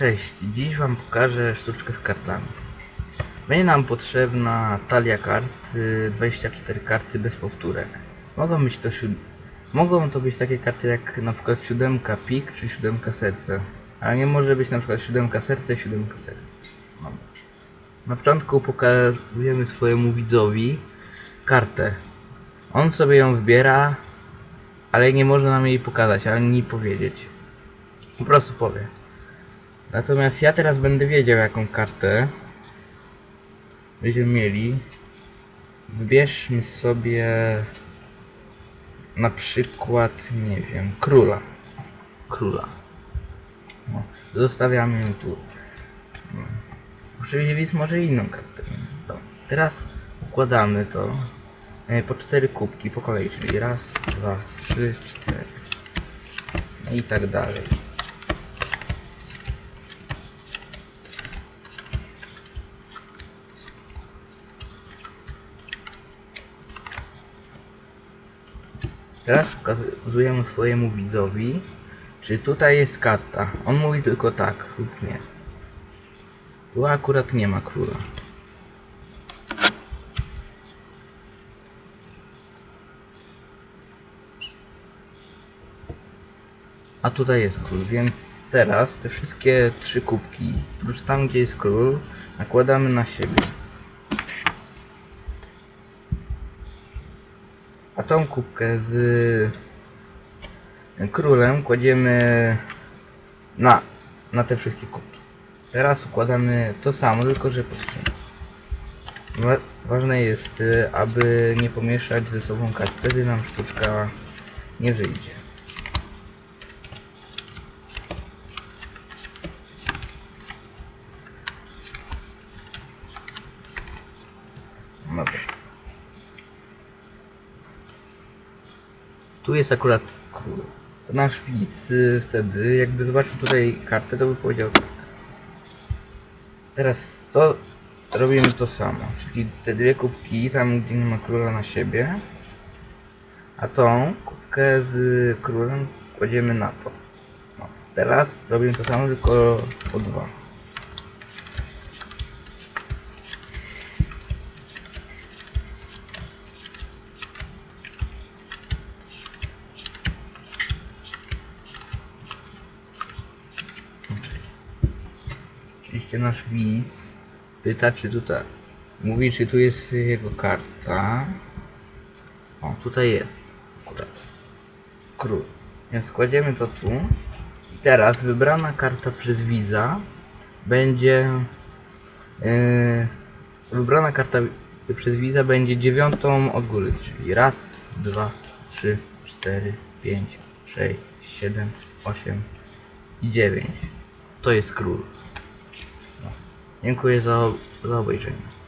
Cześć, dziś wam pokażę sztuczkę z kartami. Będzie nam potrzebna talia kart, y, 24 karty bez powtórek. Mogą być to, siód- mogą to być takie karty jak na przykład pik czy siódemka serce. Ale nie może być na przykład siódemka serce i siódemka serce. Na początku pokazujemy swojemu widzowi kartę. On sobie ją wybiera, ale nie może nam jej pokazać, ani powiedzieć. Po prostu powie. Natomiast ja teraz będę wiedział jaką kartę będziemy mieli. Wybierzmy sobie na przykład, nie wiem, króla. Króla. No, zostawiamy ją tu. No. Oczywiście widz może inną kartę. No. Teraz układamy to e, po cztery kubki po kolei, czyli raz, dwa, trzy, cztery. No i tak dalej. Teraz pokazujemy swojemu widzowi, czy tutaj jest karta. On mówi tylko tak lub nie. Tu akurat nie ma króla. A tutaj jest król, więc teraz te wszystkie trzy kubki, prócz tam gdzie jest król, nakładamy na siebie. Tą kubkę z królem kładziemy na, na te wszystkie kubki. Teraz układamy to samo, tylko że po ważne jest, y, aby nie pomieszać ze sobą kart, wtedy nam sztuczka nie wyjdzie. Dobra. Tu jest akurat nasz widz y, wtedy, jakby zobaczył tutaj kartę, to by powiedział tak. Teraz to robimy to samo, czyli te dwie kubki, tam gdzie nie ma króla na siebie, a tą kubkę z królem kładziemy na to. No. Teraz robimy to samo, tylko po dwa. Oczywiście nasz widz pyta, czy tutaj. Mówi, czy tu jest jego karta. O, tutaj jest. Akurat. Król. Więc kładziemy to tu. I teraz wybrana karta przez widza będzie. Yy, wybrana karta przez widza będzie dziewiątą od góry. Czyli raz, dwa, trzy, cztery, pięć, sześć, siedem, osiem i dziewięć. To jest król. Dziękuję za, za obejrzenie.